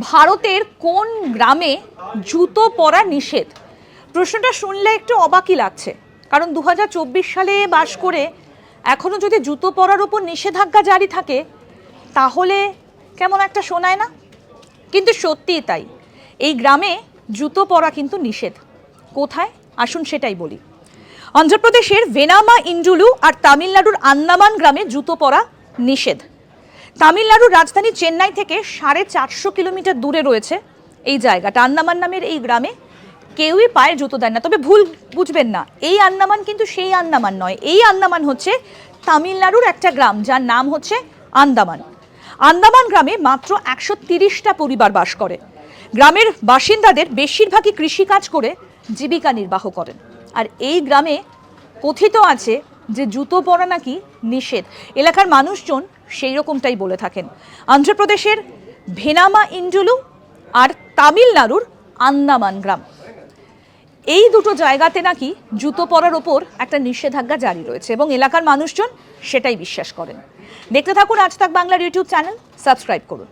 ভারতের কোন গ্রামে জুতো পরা নিষেধ? প্রশ্নটা শুনলে একটু অবাকই লাগছে। কারণ দু হাজার চব্বিশ সালে বাস করে এখনও যদি জুতো পরার ওপর নিষেধাজ্ঞা জারি থাকে, তাহলে কেমন একটা শোনায় না? কিন্তু সত্যিই তাই। এই গ্রামে জুতো পরা কিন্তু নিষেধ। কোথায়? আসুন সেটাই বলি। অন্ধ্রপ্রদেশের ভেনামা, ইন্ডুলু আর তামিলনাড়ুর আন্দামান গ্রামে জুতো পরা নিষেধ। তামিলনাড়ুর রাজধানী চেন্নাই থেকে সাড়ে চারশো কিলোমিটার দূরে রয়েছে এই জায়গাটা। আন্দামান নামের এই গ্রামে কেউই পায়ে জুতো দেন না। তবে ভুল বুঝবেন না, এই আন্দামান কিন্তু সেই আন্দামান নয়। এই আন্দামান হচ্ছে তামিলনাড়ুর একটা গ্রাম, যার নাম হচ্ছে আন্দামান। আন্দামান গ্রামে মাত্র একশো তিরিশটা পরিবার বাস করে। গ্রামের বাসিন্দাদের বেশিরভাগই কৃষিকাজ করে জীবিকা নির্বাহ করেন। আর এই গ্রামে কথিত আছে যে জুতো পরা নাকি নিষেধ। এলাকার মানুষজন সেই রকমটাই বলে থাকেন। অন্ধ্রপ্রদেশের ভেনামা ইন্ডুলু আর তামিলনাড়ুর আন্দামান গ্রাম। এই দুটো জায়গাতে নাকি জুতো পরার ওপর একটা নিষেধাজ্ঞা জারি রয়েছে এবং এলাকার মানুষজন সেটাই বিশ্বাস করেন। দেখতে থাকুন আজ তাক বাংলার ইউটিউব চ্যানেল। সাবস্ক্রাইব করুন।